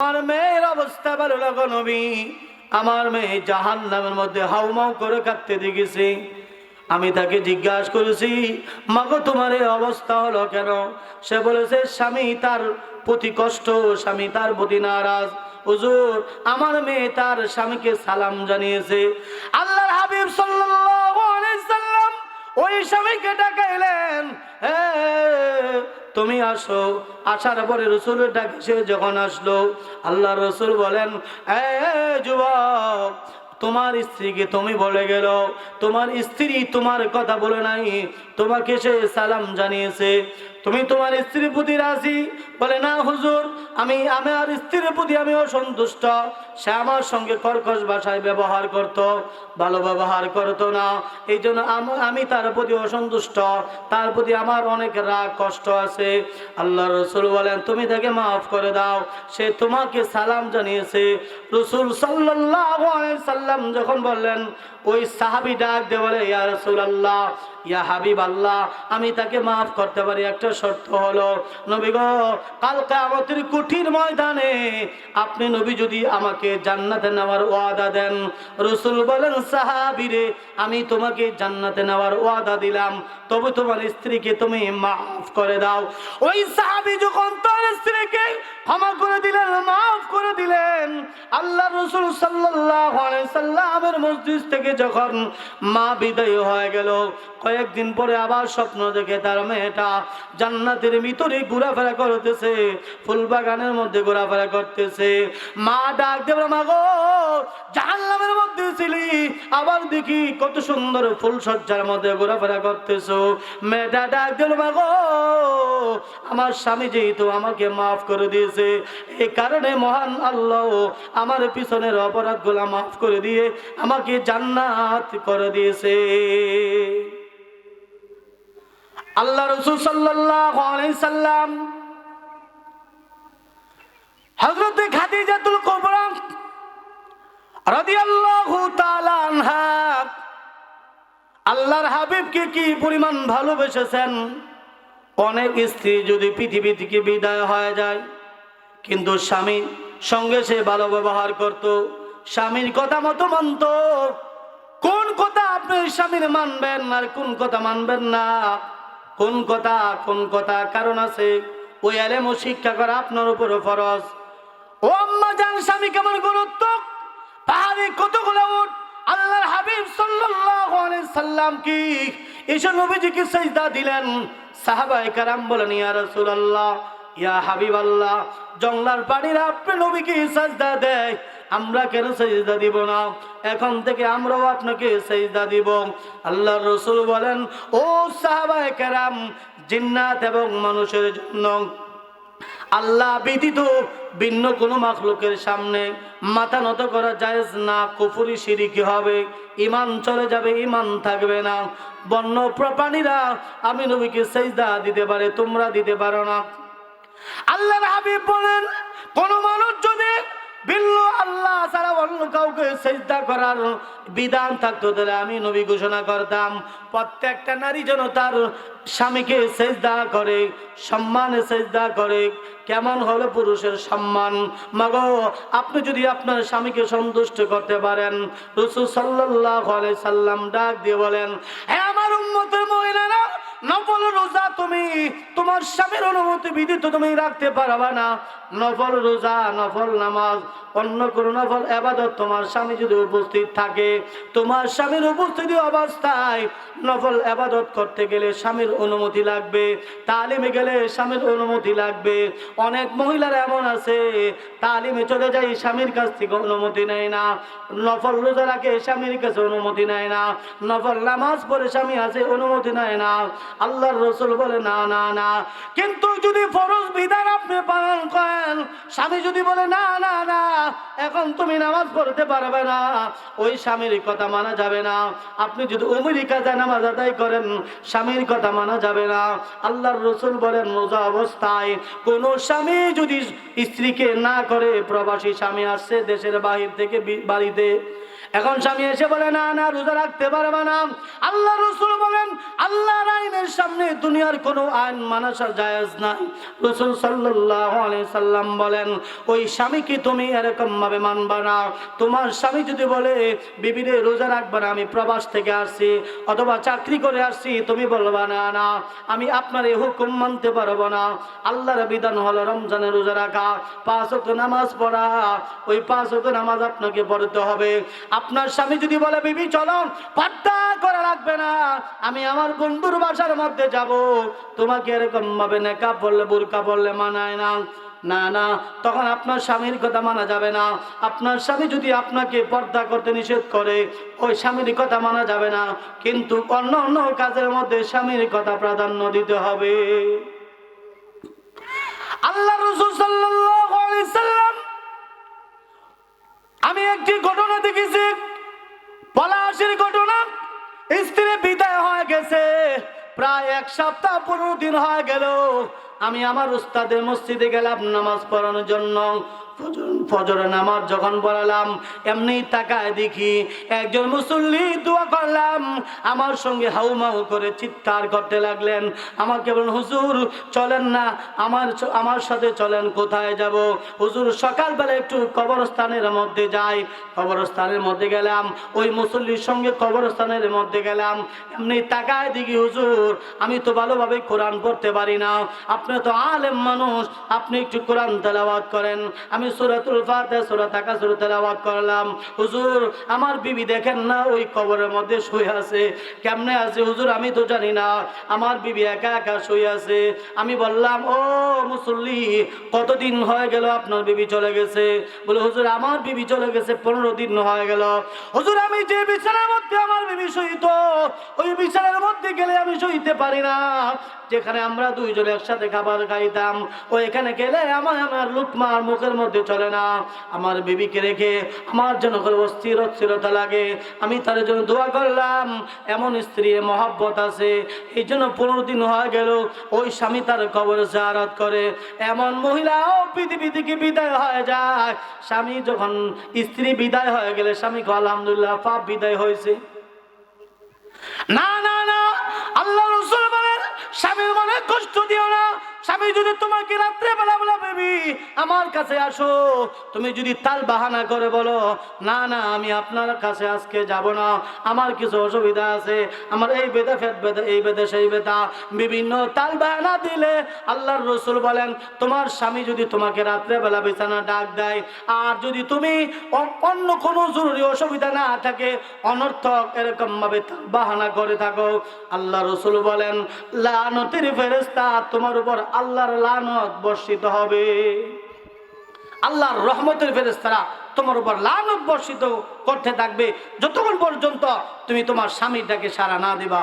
আমার মেয়ের অবস্থা ভালো লাগো নবী। আমার মেয়ে জাহান নামের মধ্যে হাউমাউ করে কাঁদতে দেখেছি। আমি তাকে জিজ্ঞাসা করেছি, মাগো, তোমার এই অবস্থা হলো কেন? সে বলেছে, স্বামী তার প্রতি কষ্ট, স্বামী তার প্রতি নারাজ। হুজুর, আমার মেয়ে তার স্বামীকে সালাম জানিয়েছে। আল্লাহর হাবিব সাল্লাল্লাহু আলাইহি সাল্লাম ওই স্বামীকে হে তুমি আসো। আসার পরে রসুলের ডাকে সে যখন আসলো, আল্লাহ রসুল বলেন, এ যুবক, তোমার স্ত্রীকে তুমি বলে গেল, তোমার স্ত্রী তোমার কথা বলে নাই, তোমাকে সে সালাম জানিয়েছে। তুমি তোমার স্ত্রীর প্রতি রাজি? বলে, না, হুজুর, আমি, আমার স্ত্রীর প্রতি আমি অসন্তুষ্ট। সে আমার সঙ্গে কর্কশ ভাষায় ব্যবহার করত, ভালো ব্যবহার করতো না। এই জন্য আমি তার প্রতি অসন্তুষ্ট। তার প্রতি আমার অনেক রাগ, কষ্ট আছে। আল্লাহ রসুল বলেন, তুমি তাকে মাফ করে দাও। সে তোমাকে সালাম জানিয়েছে। রসুল সাল্লাহ সাল্লাম যখন বললেন, ওই সাহাবি ডাক দে বলে, ইয়া রসুল আল্লাহ ইয়া হাবিব আল্লাহ আমি তাকে মাফ করতে পারি একটা শর্ত হলো, নবী গো কালকে আমাদের কঠিন ময়দানে আপনি নবী যদি আমাকে জান্নাতে নেওয়ার ওয়াদা দেন, রসুল বলেন, সাহাবিরে, আমি তোমাকে জান্নাতে নেওয়ার ওয়াদা দিলাম, তবে তোমার স্ত্রীকে তুমি মাফ করে দাও। ওই সাহাবি যখন তার স্ত্রীকে ক্ষমা করে দিলেন, মাফ করে দিলেন আল্লাহ রসুল সাল্লামের মসজিদ থেকে যখন মা বিদায় হয়ে গেল, কয়েকদিন পরে আবার স্বপ্ন দেখে তার মেয়েটা জান্নাতের ভিতরে ঘোরাফেরা করতেছে ফুল বাগানের মধ্যে ঘোরাফেরা করতেছে। মা ডাক দেব, মা গো, জাহান্নামের মধ্যে ছিলি, আবার দেখি কত সুন্দর ফুল সজ্জার মধ্যে ঘোরাফেরা করতেছো। মেয়েটা ডাক দেব, মা গো, আমার স্বামী যেহেতু আমাকে মাফ করে দিয়েছে এই কারণে মহান আল্লাহ আমার পিছনের অপরাধগুলা মাফ করে দিয়ে আমাকে জান্নাত করে দিয়েছে। আল্লাহ রসুল সাল্লাম রাদিয়াল্লাহু তাআলা আনহা আল্লাহর হাবিবকে কি পরিমাণ ভালোবেসেছেন? অনেক স্ত্রী যদি পৃথিবী থেকে বিদায় হয়ে যায়, কিন্তু স্বামীর সঙ্গে সে ভালো ব্যবহার করত, স্বামীর কথা মতো মানত। কোন কথা আপনি স্বামীর মানবেন আর কোন কথা মানবেন না? কোন কথা কোন কথা কারণ আছে? ওই আলেম ও শিক্ষা করা আপনার উপর ফরজ। ও আম্মা জান স্বামী কেমন গুরুত্ব পাহাড়ে কতগুলো উঠ আল্লাহর হাবিব সাল্লাল্লাহু আলাইহি সাল্লাম কি? এসব নবীজিকে সেজদা দিলেন। সাহাবায়ে কারাম বলেন, ইয়া রাসূলুল্লাহ, ইয়া হাবিব আল্লাহ জংলার পানিরা আপনি নবীকে সেজদা দেয় আমরা কেন সেজদা দিব না? এখন থেকে আমরাও আপনাকে সেজদা দিব। আল্লাহ রসুল বলেন, ও সাহাবায়ে কারাম, জিন্নাত এবং মানুষের জন্য আল্লাহ ব্যতীত ভিন্ন কোনো মাখলুকের সামনে মাথা নত করা যায় না। কুফুরি সিরিকি হবে। ইমান চলে যাবে ইমান থাকবে না। বন্য প্রাণীরা আমি নবীকে সেজদা দিতে পারে, তোমরা দিতে পারো না। আল্লাহর হাবিব বলেন, কোন মানুষ যদি ভিন্ন আল্লাহ ছাড়া অন্য কাউকে সেজদা করার বিধান থাকতো, তাহলে আমি নবী ঘোষণা করতাম। প্রত্যেকটা নারী যেন তার স্বামীকে সেজদা করে, সম্মানে সেজদা করে। কেমন হলো পুরুষের সম্মান? মাগো, আপনি যদি আপনার স্বামীকে সন্তুষ্ট করতে পারেন, রসুল সাল্লাহ সাল্লাম ডাক দিয়ে বলেন হ্যাঁ আমার উম্মতের মহিলারা নফল রোজা তুমি, তোমার স্বামীর অনুমতি বিদিত তুমি রাখতে পারবা না। নফল রোজা, নফল নামাজ অন্য কোনো নফল এবাদত তোমার স্বামী যদি উপস্থিত থাকে, তোমার স্বামীর উপস্থিতি অবস্থায় নফল এবাদত করতে গেলে স্বামীর অনুমতি লাগবে, তালিমে গেলে স্বামীর অনুমতি লাগবে। অনেক মহিলার এমন আছে, তালিমে চলে যায়, স্বামীর কাছ থেকে অনুমতি নেয় না। নফল রোজা রাখে, স্বামীর কাছে অনুমতি নেয় না। নফল নামাজ পড়ে, স্বামী আছে অনুমতি নেয় না। আল্লাহর রসুল বলে, না না না। কিন্তু যদি ফরজ বিধান আপনি পালন করেন, স্বামী যদি বলে, না না না। এখন তুমি নামাজ পড়তে পারবে না। ওই স্বামীর কথা মানা যাবে না। আপনি যদি আমেরিকা যায় নামাজ আদায় করেন, স্বামীর কথা মানা যাবে না। আল্লাহর রসুল বলেন, রোজা অবস্থায় কোন স্বামী যদি স্ত্রীকে না করে, প্রবাসী স্বামী আসছে দেশের বাহির থেকে বাড়িতে। এখন স্বামী এসে বলে, না না, রোজা রাখতে পারবে না। আল্লাহ রসুল বলেন, আল্লাহর আইনের সামনে দুনিয়ার কোনো আইন মানাসা জায়েজ নাই। রসুল সাল্লাহ সাল্লাম বলেন, ওই স্বামীকে তুমি এরকম ভাবে মানবা না? তোমার স্বামী যদি বলে, বিবিরে রোজা রাখবা না, আমি প্রবাস থেকে আসছি অথবা চাকরি করে আসছি, তুমি বলবা, না না, আমি আপনার এই হুকুম মানতে পারব না। আল্লাহর বিধান হলো রমজানের রোজা রাখা, পাঁচ নামাজ পড়া, ওই পাঁচ নামাজ আপনাকে পড়তে হবে। আপনার স্বামী যদি বলে, বিবি চলো পর্দা করা লাগবে না, আমি আমার বন্ধুর বাসার মধ্যে যাব। তোমাকে এরকম ভাবে নেকা পড়লে বুরকা পড়লে মানায় না। না না, তখন আপনার স্বামীর কথা মানা যাবে না। আপনার স্বামী যদি আপনাকে পর্দা করতে নিষেধ করে, ওই স্বামীর কথা মানা যাবে না। কিন্তু অন্য অন্য কাজের মধ্যে স্বামীর কথা প্রাধান্য দিতে হবে। আল্লাহ রসুল সাল্লাম আমি একটি ঘটনা দেখেছি। পলাশের ঘটনা। স্ত্রী বিদায় হয়ে গেছে। প্রায় এক সপ্তাহ পনেরো দিন হয়ে গেল। আমি আমার উস্তাদের মসজিদে গেলাম নামাজ পড়ানোর জন্য। ফজর- ফজর নামাজ যখন পড়ালাম, এমনি তাকায় দেখি একজন মুসল্লি দোয়া করলাম। আমার সঙ্গে হাউমাউ করে চিৎকার করতে লাগলেন। আমাকে বলুন হুজুর, চলেন না, আমার আমার সাথে চলেন, কোথায় যাব? হুজুর, সকালবেলা একটু কবরস্থানের মধ্যে যাই। কবরস্থানের মধ্যে গেলাম, ওই মুসল্লির সঙ্গে কবরস্থানের মধ্যে গেলাম। এমনি তাকায় দেখি, হুজুর, আমি তো ভালোভাবে কোরআন পড়তে পারি না। আপনি তো আলেম মানুষ, আপনি একটু কোরআন তেলাওয়াত করেন। আমি সুরাতুল আমি তো জানি না। আমার বিবি একা একা শুয়ে আছে। আমি বললাম, ও মুসল্লি, কতদিন হয়ে গেল আপনার বিবি চলে গেছে? বলে, হুজুর, আমার বিবি চলে গেছে পনেরো দিন হয়ে গেল। হুজুর, আমি যে বিছানার মধ্যে আমার বিবি শুইত, ওই বিছানার মধ্যে গেলে আমি শুইতে পারি না। যেখানে আমরা দুইজন একসাথে খাবার খাইতাম ও এখানে গেলে আমার আমার লুকমার মুখের মধ্যে চলে না। আমার বিবিকে রেখে আমার জন্য করে অস্থির অস্থিরতা লাগে। আমি তার জন্য দোয়া করলাম, এমন স্ত্রী মহব্বত আছে। এই জন্য পনেরো দিন হয়ে গেল, ওই স্বামী তার কবর জারাত করে। এমন মহিলাও পৃথিবী থেকে বিদায় হয়ে যায়। স্বামী যখন স্ত্রী বিদায় হয়ে গেলে, স্বামীকে আলহামদুলিল্লাহ পাপ বিদায় হয়েছে। না না না, আল্লাহ রসুল বলেন, স্বামীর মনে কষ্ট দিও না। স্বামী, যদি তোমাকে রাত্রে বেলা বলা বেবি, আমার কাছে আসো। তুমি যদি তাল বাহানা করে বলো, না না, আমি আপনার কাছে আজকে যাব না। আমার কিছু অসুবিধা আছে। আমার এই বেদা ফেদ বেদা, এই বেদা, সেই বেদা। বিভিন্ন তাল বাহানা দিলে আল্লাহর রসুল বলেন, তোমার স্বামী যদি তোমাকে রাত্রে বেলা বিছানা ডাক দেয়, আর যদি তুমি অন্য কোনো জরুরি অসুবিধা না থাকে, অনর্থক এরকম ভাবে তাল বাহানা করে থাকো। আল্লাহ রসুল বলেন, লানতের ফেরেস্তা তোমার উপর আল্লাহর লানত বর্ষিত হবে। আল্লাহর রহমতের ফেরেস্তারা তোমার উপর লানত বর্ষিত করতে থাকবে। যতক্ষণ পর্যন্ত তুমি তোমার স্বামীটাকে সারা না দিবা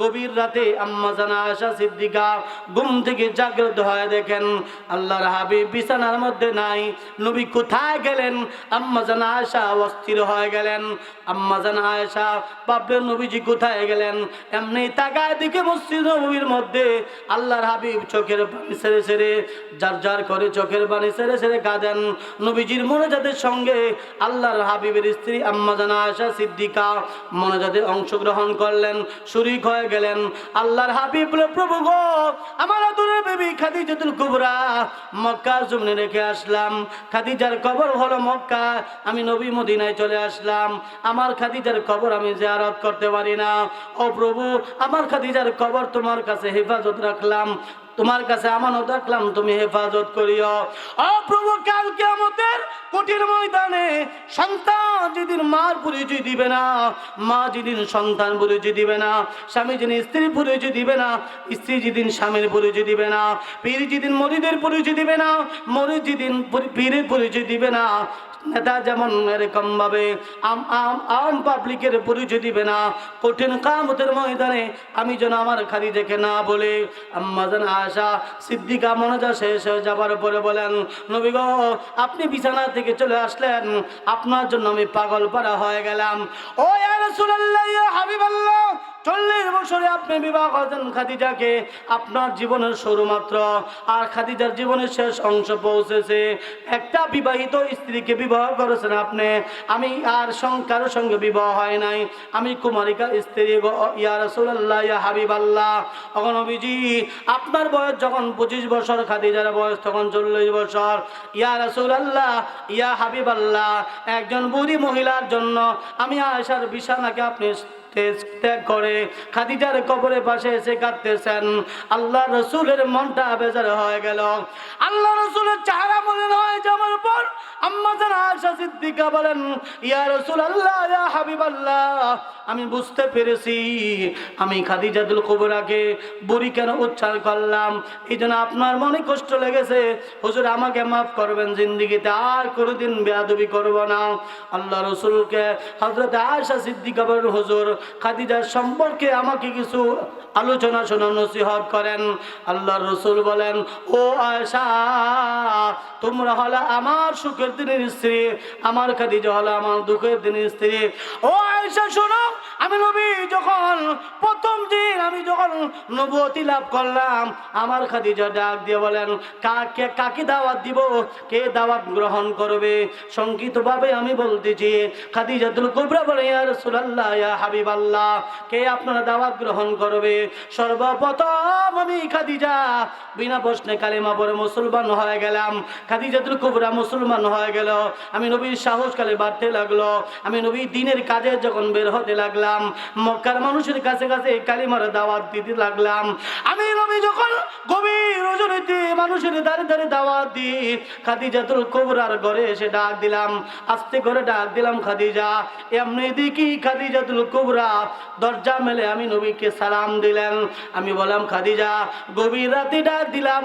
গভীর রাতে আম্মা জানা আশা সিদ্দিকা ঘুম থেকে জাগ্রত হয়ে দেখেন, আল্লাহর হাবিব বিছানার মধ্যে নাই, নবী কোথায় গেলেন? আম্মা জানা আশা অস্থির হয়ে গেলেন। আম্মা জানা আয়সা বাপের নবীজি কোথায় গেলেন? এমনি তাকায় দিকে মসজিদ নবীর মধ্যে আল্লাহর হাবিব চোখের পানি সেরে সেরে যার যার করে চোখের পানি সেরে সেরে কাঁদেন। নবীজির মনোজাতের সঙ্গে আল্লাহর হাবিবের স্ত্রী আম্মা জানা আয়সা সিদ্দিকা মনোজাতে অংশগ্রহণ করলেন। শরিক হয়ে গেলেন। আল্লাহর হাবিব প্রভু গো, আমার আদরের বেবি খাদিজাতুল কুবরা, মক্কা জমিনে রেখে আসলাম। খাদিজার কবর হলো মক্কা। আমি নবী মদিনায় চলে আসলাম। আমার খাদিজার কবর আমি জিয়ারত করতে পারি না। ও প্রভু, আমার খাদিজার কবর তোমার কাছে হেফাজত রাখলাম। তোমার কাছে আমানত রাখলাম, তুমি হেফাজত করিও। ও প্রভু কালকে আমাদের কঠিন ময়দানে সন্তান যেদিন মার পরিচয় দিবে না, মা যেদিন সন্তান পরিচয় দিবে না, স্বামী যেদিন স্ত্রী পরিচয় দিবে না, স্ত্রী যেদিন স্বামীর পরিচয় দিবে না, পীর যেদিন মরিদের পরিচয় দিবে না, মরিদ যেদিন পরি- পীরের পরিচয় দিবে না নেতা যেমন এরকম ভাবে আম পাবলিকের পরিচয় দিবে না, কঠিন কামতের ময়দানে আমি যেন আমার খাদিজাকে না বলে, আম্মা যেন আশা সিদ্দিকা মনোজা শেষ হয়ে যাবার পরে বলেন, নবী গো, আপনি বিছানা থেকে চলে আসলেন, আপনার জন্য আমি পাগল পারা হয়ে গেলাম। ও চল্লিশ বছরে আপনি বিবাহ করেছেন খাদিজাকে, আপনার জীবনের শুরু মাত্র আর খাদিজার জীবনের শেষ অংশ পৌঁছেছে, একটা বিবাহিত স্ত্রীকে বিবাহ করেছেন আপনি। আমি আর সং- সঙ্গে বিবাহ হয় নাই। আমি কুমারিকা স্ত্রী ইয়া হাবিব ইয়া হাবিবাল্লাহ। অগনবীজি আপনার বয়স যখন পঁচিশ বছর, খাদিজার বয়স তখন চল্লিশ বছর। ইয়া রাসূলুল্লাহ, ইয়া হাবিব আল্লাহ একজন বুড়ি মহিলার জন্য আমি আয়সার বিছানাকে আপনি ত্যাগ করে। কবরের পাশে আল্লাহ রসুলের মনটা হয়ে গেল। আল্লাহ রসুলের পর আম্মা সিদ্দিকা বলেন, ইয়া রসুল আল্লাহ ইয়া হাবিব আল্লাহ আমি বুঝতে পেরেছি। আমি খাদিজাতুল কুবরাকে বুড়ি কেন উচ্চার করলাম? এই জন্য আপনার মনে কষ্ট লেগেছে? হুজুর, আমাকে মাফ করবেন, জিন্দিগিতে আর কোনোদিন বেয়াদবি করব না। আল্লাহ রসুলকে হজরত আয়সা সিদ্দিকা বলেন, হুজুর খাদিজার সম্পর্কে আমাকে কিছু আলোচনা শোনা নসিহত করেন। আল্লাহ রসুল বলেন, ও আয়সা তোমরা হলো আমার সুখের দিনের স্ত্রী, আমার খাদিজা হলো আমার দুঃখের দিনের স্ত্রী। ও আয়সা শোনো আমি নবী যখন প্রথম দিন আমি যখন নবতী লাভ করলাম, আমার খাদিজা ডাক দিয়ে বলেন, কাকে কাকে দাওয়াত দিব? কে দাওয়াত গ্রহণ করবে? সংক্ষিপ্তভাবে আমি বলতেছি, খাদিজাতুল কুবরা বলে, ইয়া রাসূলুল্লাহ, ইয়া হাবিবাল্লাহ, কে আপনারা দাওয়াত গ্রহণ করবে? সর্বপ্রথম আমি খাদিজা, বিনা প্রশ্নে কালিমা পরে মুসলমান হয়ে গেলাম। খাদিজাতুল কুবরা মুসলমান হয়ে গেল। আমি নবীর সাহস কালে বাড়তে লাগল। আমি নবী দিনের কাজে যখন বের হতে লাগলাম মক্কার মানুষের কাছে কাছে কালিমার দাওয়াত দিতে লাগলাম। আমি নবী যখন গভীর রজনীতে মানুষের দাঁড়ে দাঁড়ে দাওয়াত দিই, খাদিজাতুল কুবরার ঘরে এসে ডাক দিলাম। আস্তে করে ডাক দিলাম, খাদিজা, এমনি দেখি খাদিজাতুল কুবরা দরজা মেলে আমি নবীকে সালাম দিলেন। আমি বললাম, খাদিজা, গভীর রাতে ডাক দিলাম,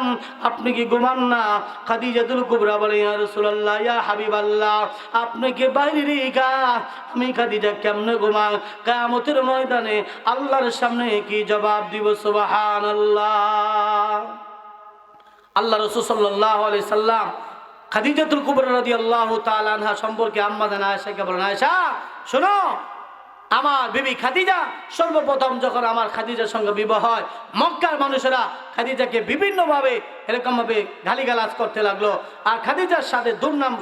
আপনি কি ঘুমান না? খাদিজাতুল কুবরা বলে, ইয়া রাসূলুল্লাহ, ইয়া হাবিবাল্লাহ, আপনি কি বাইরে আমি খাদিজা, কেমনে ঘুমা কিয়ামতের ময়দানে আল্লাহর সামনে কি জবাব দিব? সুবহানাল্লাহ। আল্লাহ রসুল সাল্লাহ আলি সাল্লাম খাদিজাতুল কুবর রাদি আল্লাহ তালানহা সম্পর্কে আম্মা জান বলেন, আয়েশা, শোনো, আমার বিবি খাদিজা সর্বপ্রথম যখন আমার খাদিজার সঙ্গে বিবাহ হয়, মক্কার মানুষেরা খাদিজাকে বিভিন্নভাবে এরকমভাবে গালিগালাজ করতে লাগল। আর খাদিজার সাথে দুর্নাম